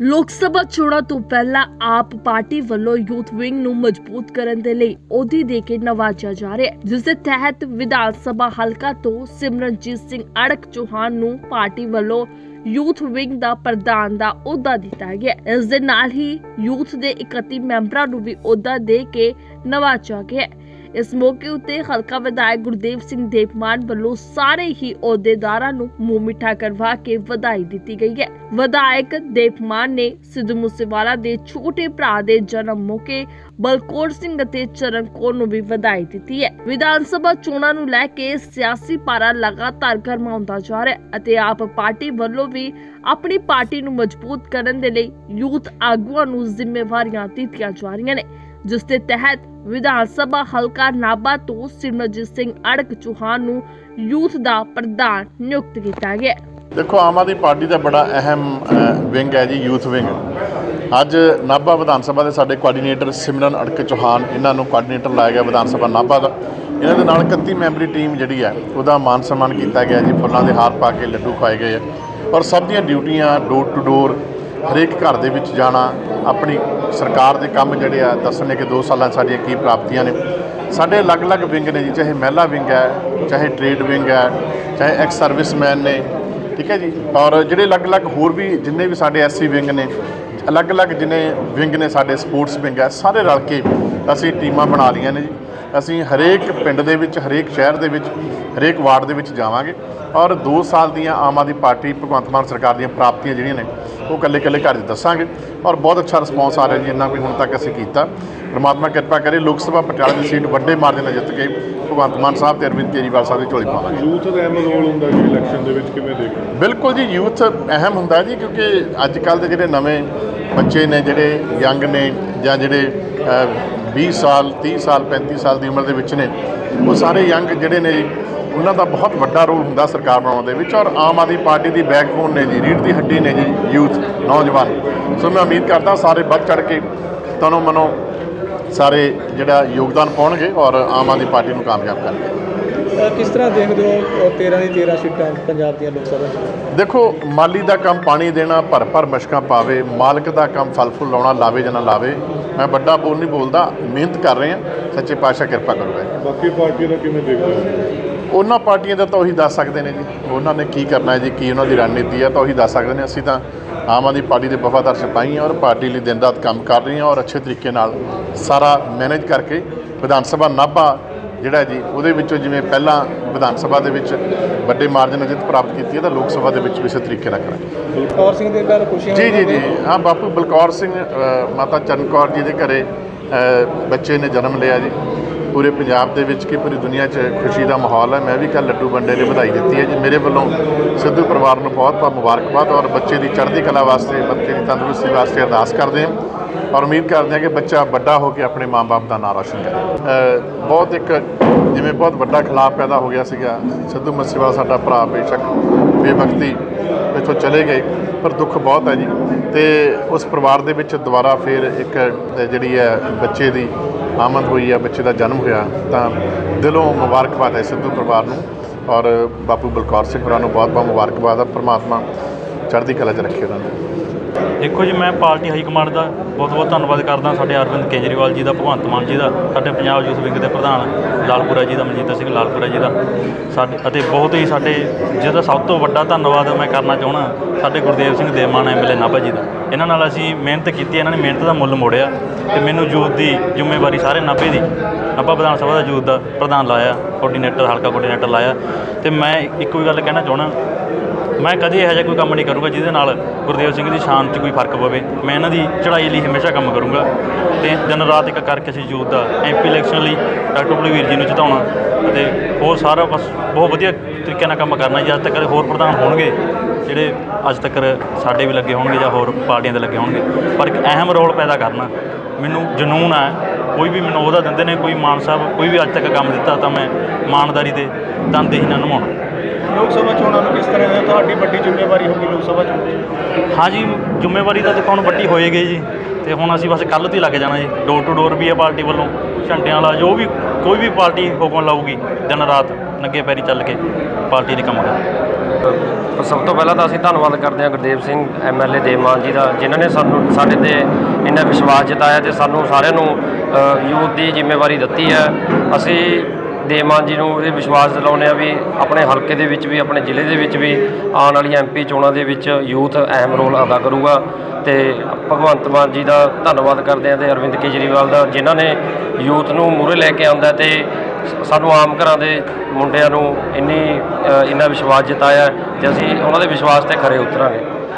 ਲੋਕ ਸਭਾ ਚੋਣਾਂ ਤੋਂ ਪਹਿਲਾਂ ਆਪ ਪਾਰਟੀ ਵੱਲੋਂ ਯੂਥ ਵਿੰਗ ਨੂੰ ਮਜ਼ਬੂਤ ਕਰਨ ਦੇ ਲਈ ਅਹੁਦੇ ਦੇ ਕੇ ਨਵਾਜਿਆ ਜਾ ਰਿਹਾ ਹੈ, ਜਿਸ ਦੇ ਤਹਿਤ ਵਿਧਾਨ ਸਭਾ ਹਲਕਾ ਤੋਂ ਸਿਮਰਨਜੀਤ ਸਿੰਘ ਅੜਕ ਚੌਹਾਨ ਨੂੰ ਪਾਰਟੀ ਵੱਲੋਂ ਯੂਥ ਵਿੰਗ ਦਾ ਪ੍ਰਧਾਨ ਦਾ ਅਹੁਦਾ ਦਿੱਤਾ ਗਿਆ ਹੈ। ਇਸ ਦੇ ਨਾਲ ਹੀ ਯੂਥ ਦੇ 31 ਮੈਂਬਰਾਂ ਨੂੰ ਵੀ ਅਹੁਦਾ ਦੇ ਕੇ ਨਵਾਜਿਆ ਗਿਆ ਇਸ ਮੌਕੇ ਉੱਤੇ ਹਲਕਾ ਵਿਧਾਇਕ ਗੁਰਦੇਵ ਸਿੰਘ ਦੇਵਮਾਨ ਵੱਲੋਂ ਸਾਰੇ ਹੀ ਅਹੁਦੇਦਾਰਾਂ ਨੂੰ ਮੂੰਹ ਮਿੱਠਾ ਕਰਵਾ ਕੇ ਵਧਾਈ ਦਿੱਤੀ ਗਈ ਹੈ। ਵਿਧਾਇਕ ਦੇਵਮਾਨ ਨੇ ਸਿੱਧੂ ਮੂਸੇਵਾਲਾ ਦੇ ਛੋਟੇ ਭਰਾ ਦੇ ਜਨਮ ਮੌਕੇ ਬਲਕੌਰ ਸਿੰਘ ਅਤੇ ਚਰਨ ਕੌਰ ਨੂੰ ਵੀ ਵਧਾਈ ਦਿੱਤੀ ਹੈ। ਵਿਧਾਨ ਸਭਾ ਚੋਣਾਂ ਨੂੰ ਲੈ ਕੇ ਸਿਆਸੀ ਪਾਰਾ ਲਗਾਤਾਰ ਗਰਮਾਉਂਦਾ ਜਾ ਰਿਹਾ ਹੈ ਅਤੇ ਆਪ ਪਾਰਟੀ ਵੱਲੋਂ ਵੀ ਆਪਣੀ ਪਾਰਟੀ ਨੂੰ ਮਜ਼ਬੂਤ ਕਰਨ ਦੇ ਲਈ ਯੂਥ ਆਗੂਆਂ ਨੂੰ ਜ਼ਿੰਮੇਵਾਰੀਆਂ ਦਿੱਤੀਆਂ ਜਾ ਰਹੀਆਂ ਨੇ। ਜਿਸ ਦੇ ਤਹਿਤ ਵਿਧਾਨ ਸਭਾ ਹਲਕਾ ਨਾਭਾ ਤੋਂ ਸਿਮਰਜੀਤ ਸਿੰਘ ਅੜਕ ਚੌਹਾਨ ਨੂੰ ਯੂਥ ਦਾ ਪ੍ਰਧਾਨ ਨਿਯੁਕਤ ਕੀਤਾ ਗਿਆ। ਦੇਖੋ, ਆਮ ਆਦਮੀ ਪਾਰਟੀ ਦਾ ਬੜਾ ਅਹਿਮ ਵਿੰਗ ਹੈ ਜੀ, ਯੂਥ ਵਿੰਗ। ਅੱਜ ਨਾਭਾ ਵਿਧਾਨ ਸਭਾ ਦੇ ਸਾਡੇ ਕੋਆਰਡੀਨੇਟਰ ਸਿਮਰਨ ਅੜਕ ਚੌਹਾਨ, ਇਹਨਾਂ ਨੂੰ ਕੋਆਰਡੀਨੇਟਰ ਲਾਇਆ ਗਿਆ ਵਿਧਾਨ ਸਭਾ ਨਾਭਾ ਦਾ। ਇਹਨਾਂ ਦੇ ਨਾਲ 31 ਮੈਂਬਰੀ ਟੀਮ ਜਿਹੜੀ ਹੈ, ਉਹਦਾ ਮਾਨ ਸਨਮਾਨ ਕੀਤਾ ਗਿਆ ਜੀ, ਫੁੱਲਾਂ ਦੇ ਹਾਰ ਪਾ ਕੇ ਲੱਡੂ ਖਵਾਏ ਗਏ ਆ। ਔਰ ਸਭ ਦੀਆਂ ਡਿਊਟੀਆਂ ਡੋਰ ਟੂ ਡੋਰ ਹਰੇਕ ਘਰ ਦੇ ਵਿੱਚ ਜਾਣਾ, ਆਪਣੀ ਸਰਕਾਰ ਦੇ ਕੰਮ ਜਿਹੜੇ ਆ, ਦੱਸਣੇ ਕਿ 2 ਸਾਲਾਂ ਸਾਡੀਆਂ ਕੀ ਪ੍ਰਾਪਤੀਆਂ ਨੇ। ਸਾਡੇ ਅਲੱਗ-ਅਲੱਗ ਵਿੰਗ ਨੇ ਜੀ, ਚਾਹੇ ਮਹਿਲਾ ਵਿੰਗ ਹੈ, ਚਾਹੇ ਟ੍ਰੇਡ ਵਿੰਗ ਹੈ, ਚਾਹੇ ਐਕਸ ਸਰਵਿਸਮੈਨ ਨੇ, ਠੀਕ ਹੈ ਜੀ? ਔਰ ਜਿਹੜੇ ਅਲੱਗ-ਅਲੱਗ ਹੋਰ ਵੀ ਜਿੰਨੇ ਵੀ ਸਾਡੇ ਐਸਸੀ ਵਿੰਗ ਨੇ, ਅਲੱਗ-ਅਲੱਗ ਜਿੰਨੇ ਵਿੰਗ ਨੇ ਸਾਡੇ ਸਪੋਰਟਸ ਵਿੰਗ ਹੈ, ਸਾਰੇ ਰਲ ਕੇ ਅਸੀਂ ਟੀਮਾਂ ਬਣਾ ਲਈਆਂ ਨੇ ਜੀ। ਅਸੀਂ ਹਰੇਕ ਪਿੰਡ ਦੇ ਵਿੱਚ ਹਰੇਕ ਸ਼ਹਿਰ ਦੇ ਵਿੱਚ ਹਰੇਕ ਵਾਰਡ ਦੇ ਵਿੱਚ ਜਾਵਾਂਗੇ। ਔਰ 2 ਸਾਲ ਦੀਆਂ ਆਮ ਆਦਮੀ ਪਾਰਟੀ ਭਗਵੰਤ ਮਾਨ ਸਰਕਾਰ ਦੀਆਂ ਪ੍ਰਾਪਤੀਆਂ ਜਿਹੜੀਆਂ ਨੇ ਉਹ ਕੱਲੇ-ਕੱਲੇ ਘਰ 'ਚ ਦੱਸਾਂਗੇ। ਔਰ ਬਹੁਤ ਅੱਛਾ ਰਿਸਪੌਂਸ ਆ ਰਿਹਾ ਜੀ ਜਿੰਨਾ ਵੀ ਹੁਣ ਤੱਕ ਅਸੀਂ ਕੀਤਾ। ਪ੍ਰਮਾਤਮਾ ਕਿਰਪਾ ਕਰੇ ਲੋਕ ਸਭਾ ਪਟਿਆਲਾ ਦੀ ਸੀਟ ਵੱਡੇ ਮਾਰਜਨ ਨਾਲ ਜਿੱਤ ਕੇ ਭਗਵੰਤ ਮਾਨ ਸਾਹਿਬ ਤੇ ਅਰਵਿੰਦ ਕੇਜਰੀਵਾਲ ਸਾਹਿਬ ਦੀ ਝੋਲੀ ਪਾਵਾਂਗੇ। ਯੂਥ ਦਾ ਅਹਿਮ ਰੋਲ ਹੁੰਦਾ ਜੀ ਇਲੈਕਸ਼ਨ ਦੇ ਵਿੱਚ ਕਿਵੇਂ ਦੇਖਦੇ? ਬਿਲਕੁਲ ਜੀ ਯੂਥ ਅਹਿਮ ਹੁੰਦਾ ਜੀ ਕਿਉਂਕਿ ਅੱਜ ਕੱਲ ਦੇ ਜਿਹੜੇ ਨਵੇਂ ਬੱਚੇ ਨੇ ਜਿਹੜੇ ਯੰਗ ਨੇ ਜਾਂ ਜਿਹੜੇ 20 ਸਾਲ 30 ਸਾਲ 35 ਸਾਲ ਦੀ ਉਮਰ ਦੇ ਵਿੱਚ ਨੇ। ਉਹ ਸਾਰੇ ਯੰਗ ਜਿਹੜੇ ਨੇ ਜੀ, ਉਹਨਾਂ ਦਾ ਬਹੁਤ ਵੱਡਾ ਰੋਲ ਹੁੰਦਾ ਸਰਕਾਰ ਬਣਾਉਣ ਦੇ ਵਿੱਚ ਔਰ ਆਮ ਆਦਮੀ ਪਾਰਟੀ ਦੀ ਬੈਕਬੋਨ ਨੇ ਜੀ ਰੀੜ ਦੀ ਹੱਡੀ ਨੇ ਜੀ, ਯੂਥ, ਨੌਜਵਾਨ। ਸੋ ਮੈਂ ਉਮੀਦ ਕਰਦਾ ਸਾਰੇ ਵੱਧ ਚੜ ਕੇ ਤਨੋਂ ਮਨੋਂ ਸਾਰੇ ਜਿਹੜਾ ਯੋਗਦਾਨ ਪਾਉਣਗੇ ਔਰ ਆਮ ਆਦਮੀ ਪਾਰਟੀ ਨੂੰ ਕਾਮਯਾਬ ਕਰਨਗੇ। ਕਿਸ ਤਰ੍ਹਾਂ ਦੇਖਦੇ ਹੋ ਅਹ 13 ਦੀ 13 ਸੀਟਾਂ ਪੰਜਾਬ ਦੀਆਂ ਲੋਕ ਸਭਾ ਦੇਖੋ ਮਾਲੀ ਦਾ ਕੰਮ ਪਾਣੀ ਦੇਣਾ ਭਰ ਭਰ ਮਸ਼ਕਾਂ ਪਾਵੇ ਮਾਲਕ ਦਾ ਕੰਮ ਫਲ ਫੁੱਲ ਲਾਉਣਾ ਲਾਵੇ ਜਾਂ ਨਾ ਲਾਵੇ ਮੈਂ ਵੱਡਾ ਬੋਲ ਨਹੀਂ ਬੋਲਦਾ ਮਿਹਨਤ ਕਰ ਰਹੇ ਹਾਂ ਸੱਚੇ ਪਾਤਸ਼ਾਹ ਕਿਰਪਾ ਕਰੂਗਾ ਜੀ। ਬਾਕੀ ਪਾਰਟੀਆਂ ਦਾ ਕਿਵੇਂ ਦੇਖਦੇ ਹੋ? ਉਹਨਾਂ ਪਾਰਟੀਆਂ ਦਾ ਤਾਂ ਉਹੀ ਦੱਸ ਸਕਦੇ ਨੇ ਜੀ ਉਹਨਾਂ ਨੇ ਕੀ ਕਰਨਾ ਹੈ ਜੀ ਕੀ ਉਹਨਾਂ ਦੀ ਰਣਨੀਤੀ ਹੈ ਤਾਂ ਉਹੀ ਦੱਸ ਸਕਦੇ ਨੇ। ਅਸੀਂ ਤਾਂ ਆਮ ਆਦਮੀ ਪਾਰਟੀ ਦੇ ਵਫਾਦਾਰ ਸਿਪਾਹੀ ਹਾਂ ਔਰ ਪਾਰਟੀ ਲਈ ਦਿਨ ਰਾਤ ਕੰਮ ਕਰ ਰਹੇ ਹਾਂ ਔਰ ਅੱਛੇ ਤਰੀਕੇ ਨਾਲ ਸਾਰਾ ਮੈਨੇਜ ਕਰਕੇ ਵਿਧਾਨ ਸਭਾ ਨਾਭਾ ਜਿਹੜਾ ਜੀ ਉਹਦੇ ਵਿੱਚੋਂ ਜਿਵੇਂ ਪਹਿਲਾਂ ਵਿਧਾਨ ਸਭਾ ਦੇ ਵਿੱਚ ਵੱਡੇ ਮਾਰਜਨ ਨਾਲ ਜਿੱਤ ਪ੍ਰਾਪਤ ਕੀਤੀ ਹੈ ਤਾਂ ਲੋਕ ਸਭਾ ਦੇ ਵਿੱਚ ਵੀ ਇਸੇ ਤਰੀਕੇ ਨਾਲ ਕਰਾਂਗੇ। ਬਲਕੌਰ ਸਿੰਘ ਦੇ ਘਰ ਖੁਸ਼ੀਆਂ ਜੀ ਜੀ ਜੀ। ਹਾਂ ਬਾਪੂ ਬਲਕੌਰ ਸਿੰਘ ਮਾਤਾ ਚਰਨ ਕੌਰ ਜੀ ਦੇ ਘਰੇ ਬੱਚੇ ਨੇ ਜਨਮ ਲਿਆ ਜੀ। ਪੂਰੇ ਪੰਜਾਬ ਦੇ ਵਿੱਚ ਕਿ ਪੂਰੀ ਦੁਨੀਆ 'ਚ ਖੁਸ਼ੀ ਦਾ ਮਾਹੌਲ ਹੈ। ਮੈਂ ਵੀ ਕੱਲ ਲੱਡੂ ਵੰਡੇ ਨੇ ਵਧਾਈ ਦਿੱਤੀ ਹੈ ਜੀ। ਮੇਰੇ ਵੱਲੋਂ ਸਿੱਧੂ ਪਰਿਵਾਰ ਨੂੰ ਬਹੁਤ ਬਹੁਤ ਮੁਬਾਰਕਬਾਦ ਔਰ ਬੱਚੇ ਦੀ ਚੜ੍ਹਦੀ ਕਲਾ ਵਾਸਤੇ, ਬੱਚੇ ਦੀ ਤੰਦਰੁਸਤੀ ਵਾਸਤੇ ਅਰਦਾਸ ਕਰਦੇ ਹਾਂ ਔਰ ਉਮੀਦ ਕਰਦੇ ਹਾਂ ਕਿ ਬੱਚਾ ਵੱਡਾ ਹੋ ਕੇ ਆਪਣੇ ਮਾਂ-ਬਾਪ ਦਾ ਨਾਂ ਰੌਸ਼ਨ ਕਰੇ। ਬਹੁਤ ਇੱਕ ਜਿਵੇਂ ਬਹੁਤ ਵੱਡਾ ਖਿਲਾਫ ਪੈਦਾ ਹੋ ਗਿਆ ਸੀਗਾ। ਸਿੱਧੂ ਮੂਸੇਵਾਲਾ ਸਾਡਾ ਭਰਾ ਬੇਸ਼ੱਕ ਬੇਵਕਤੀ ਇੱਥੋਂ ਚਲੇ ਗਏ, ਪਰ ਦੁੱਖ ਬਹੁਤ ਹੈ ਜੀ। ਤੇ ਉਸ ਪਰਿਵਾਰ ਦੇ ਵਿੱਚ ਦੁਬਾਰਾ ਫਿਰ ਇੱਕ ਜਿਹੜੀ ਹੈ ਬੱਚੇ ਦੀ ਆਮਦ ਹੋਈ ਆ, ਬੱਚੇ ਦਾ ਜਨਮ ਹੋਇਆ, ਤਾਂ ਦਿਲੋਂ ਮੁਬਾਰਕਬਾਦ ਹੈ ਸਿੱਧੂ ਪਰਿਵਾਰ ਨੂੰ ਔਰ ਬਾਪੂ ਬਲਕੌਰ ਸਿੰਘ ਹੋਰਾਂ ਨੂੰ ਬਹੁਤ ਬਹੁਤ ਮੁਬਾਰਕਬਾਦ ਆ, ਪ੍ਰਮਾਤਮਾ ਚੜ੍ਹਦੀ ਕਲਾ 'ਚ ਰੱਖੇ ਉਹਨਾਂ ਨੂੰ। ਦੇਖੋ ਜੀ, ਮੈਂ ਪਾਰਟੀ ਹਾਈ ਕਮਾਂਡ ਦਾ ਬਹੁਤ ਬਹੁਤ ਧੰਨਵਾਦ ਕਰਦਾ, ਸਾਡੇ ਅਰਵਿੰਦ ਕੇਜਰੀਵਾਲ ਜੀ ਦਾ, ਭਗਵੰਤ ਮਾਨ ਜੀ ਦਾ, ਸਾਡੇ ਪੰਜਾਬ ਯੂਥ ਵਿੰਗ ਦੇ ਪ੍ਰਧਾਨ ਲਾਲਪੁਰਾ ਜੀ ਦਾ, ਮਨਜੀਤ ਸਿੰਘ ਲਾਲਪੁਰਾ ਜੀ ਦਾ। ਸਾਡੇ ਅਤੇ ਬਹੁਤ ਹੀ ਸਾਡੇ, ਜਿਹਦਾ ਸਭ ਤੋਂ ਵੱਡਾ ਧੰਨਵਾਦ ਮੈਂ ਕਰਨਾ ਚਾਹਣਾ ਸਾਡੇ ਗੁਰਦੇਵ ਸਿੰਘ ਦੇਮਾਨ ਐਮਐਲਏ ਨਾਭਾ ਜੀ ਦਾ। ਇਹਨਾਂ ਨਾਲ ਅਸੀਂ ਮਿਹਨਤ ਕੀਤੀ, ਇਹਨਾਂ ਨੇ ਮਿਹਨਤ ਦਾ ਮੁੱਲ ਮੋੜਿਆ ਤੇ ਮੈਨੂੰ ਯੂਥ ਦੀ ਜ਼ਿੰਮੇਵਾਰੀ ਸਾਰੇ ਨਾਭੇ ਦੀ, ਨਾਭਾ ਵਿਧਾਨ ਸਭਾ ਦਾ ਯੂਥ ਦਾ ਪ੍ਰਧਾਨ ਲਾਇਆ ਕੋਆਰਡੀਨੇਟਰ ਹਲਕਾ ਕੋਆਰਡੀਨੇਟਰ ਲਾਇਆ ਤੇ ਮੈਂ ਇੱਕੋ ਹੀ ਗੱਲ ਕਹਿਣਾ ਚਾਹਣਾ ਮੈਂ ਕਦੇ ਇਹੋ ਜਿਹਾ ਕੋਈ ਕੰਮ ਨਹੀਂ ਕਰੂੰਗਾ ਜਿਹਦੇ ਨਾਲ ਗੁਰਦੇਵ ਸਿੰਘ ਦੀ ਸ਼ਾਨ 'ਚ ਕੋਈ ਫ਼ਰਕ ਪਵੇ। ਮੈਂ ਇਹਨਾਂ ਦੀ ਚੜ੍ਹਾਈ ਲਈ ਹਮੇਸ਼ਾ ਕੰਮ ਕਰੂੰਗਾ ਤੇ ਦਿਨ ਰਾਤ ਇੱਕ ਕਰਕੇ ਅਸੀਂ ਯੂਥ ਦਾ ਐਮਪੀ ਇਲੈਕਸ਼ਨ ਲਈ ਡਾਕਟਰ ਬਲਵੀਰ ਜੀ ਨੂੰ ਜਿਤਾਉਣਾ ਅਤੇ ਹੋਰ ਸਾਰਾ ਬਸ ਬਹੁਤ ਵਧੀਆ ਤਰੀਕੇ ਨਾਲ ਕੰਮ ਕਰਨਾ ਜੀ ਅੱਜ ਤੱਕ ਹੋਰ ਪ੍ਰਧਾਨ ਹੋਣਗੇ ਜਿਹੜੇ ਅੱਜ ਤੱਕ ਸਾਡੇ ਵੀ ਲੱਗੇ ਹੋਣਗੇ ਜਾਂ ਹੋਰ ਪਾਰਟੀਆਂ ਦੇ ਲੱਗੇ ਹੋਣਗੇ ਪਰ ਇੱਕ ਅਹਿਮ ਰੋਲ ਪੈਦਾ ਕਰਨਾ। ਮੈਨੂੰ ਜਨੂਨ ਹੈ ਕੋਈ ਵੀ ਮੈਨੂੰ ਉਹਦਾ ਦਿੰਦੇ ਨੇ ਕੋਈ ਮਾਨ ਸਾਹਿਬ ਕੋਈ ਵੀ ਅੱਜ ਤੱਕ ਕੰਮ ਦਿੱਤਾ ਤਾਂ ਮੈਂ ਇਮਾਨਦਾਰੀ ਤੇ ਤਨਦੇਹੀ ਨਾਲ ਨਿਭਾਉਣਾ ਲੋਕ ਸਭਾ ਚੋਣਾਂ ਨੂੰ ਕਿਸ ਤਰ੍ਹਾਂ ਦੇ ਤੁਹਾਡੀ ਵੱਡੀ ਜ਼ਿੰਮੇਵਾਰੀ ਹੋਗੀ ਲੋਕ ਸਭਾ ਚੋਣਾਂ ਹਾਂਜੀ ਜ਼ਿੰਮੇਵਾਰੀ ਤਾਂ ਦੇਖੋ ਹੁਣ ਵੱਡੀ ਹੋਏਗੀ ਜੀ ਤੇ ਹੁਣ ਅਸੀਂ ਬਸ ਕੱਲ੍ਹ ਤੋਂ ਹੀ ਲੱਗ ਜਾਣਾ ਜੀ ਡੋਰ ਟੂ ਡੋਰ ਵੀ ਹੈ ਪਾਰਟੀ ਵੱਲੋਂ ਝੰਡਿਆਂ ਵਾਲਾ ਜੋ ਵੀ ਕੋਈ ਵੀ ਪਾਰਟੀ ਹੁਕਮ ਲਾਊਗੀ ਦਿਨ ਰਾਤ ਨੰਗੇ ਪੈਰੀ ਚੱਲ ਕੇ ਪਾਰਟੀ ਦੇ ਕੰਮ ਕਰਾਂਗੇ। ਸਭ ਤੋਂ ਪਹਿਲਾਂ ਤਾਂ ਅਸੀਂ ਧੰਨਵਾਦ ਕਰਦੇ ਹਾਂ ਗੁਰਦੇਵ ਸਿੰਘ ਐਮਐਲਏ ਦੇਵਮਾਨ ਜੀ ਦਾ, ਜਿਨ੍ਹਾਂ ਨੇ ਸਾਨੂੰ, ਸਾਡੇ ਤੇ ਇੰਨਾ ਵਿਸ਼ਵਾਸ ਜਤਾਇਆ ਤੇ ਸਾਨੂੰ ਸਾਰਿਆਂ ਨੂੰ ਯੂਥ ਦੀ ਜ਼ਿੰਮੇਵਾਰੀ ਦਿੱਤੀ ਹੈ। ਅਸੀਂ ਦੇਵਮਾਨ ਜੀ ਨੂੰ ਇਹ ਵਿਸ਼ਵਾਸ ਦਿਲਾਉਂਦੇ ਆ ਵੀ ਆਪਣੇ ਹਲਕੇ ਦੇ ਵਿੱਚ ਵੀ, ਆਪਣੇ ਜ਼ਿਲ੍ਹੇ ਦੇ ਵਿੱਚ ਵੀ ਆਉਣ ਵਾਲੀਆਂ ਐਮਪੀ ਚੋਣਾਂ ਦੇ ਵਿੱਚ ਯੂਥ ਅਹਿਮ ਰੋਲ ਅਦਾ ਕਰੂਗਾ। ਤੇ ਭਗਵੰਤ ਮਾਨ ਜੀ ਦਾ ਧੰਨਵਾਦ ਕਰਦੇ ਆ ਤੇ ਅਰਵਿੰਦ ਕੇਜਰੀਵਾਲ ਦਾ, ਜਿਨ੍ਹਾਂ ਨੇ ਯੂਥ ਨੂੰ ਮੂਹਰੇ ਲੈ ਕੇ ਆਉਂਦਾ ਤੇ ਸਾਨੂੰ ਆਮ ਘਰਾਂ ਦੇ ਮੁੰਡਿਆਂ ਨੂੰ ਇੰਨੀ ਇੰਨਾ ਵਿਸ਼ਵਾਸ ਜਿਤਾਇਆ ਤੇ ਅਸੀਂ ਉਹਨਾਂ ਦੇ ਵਿਸ਼ਵਾਸ ਤੇ ਖਰੇ ਉਤਰਾਂਗੇ।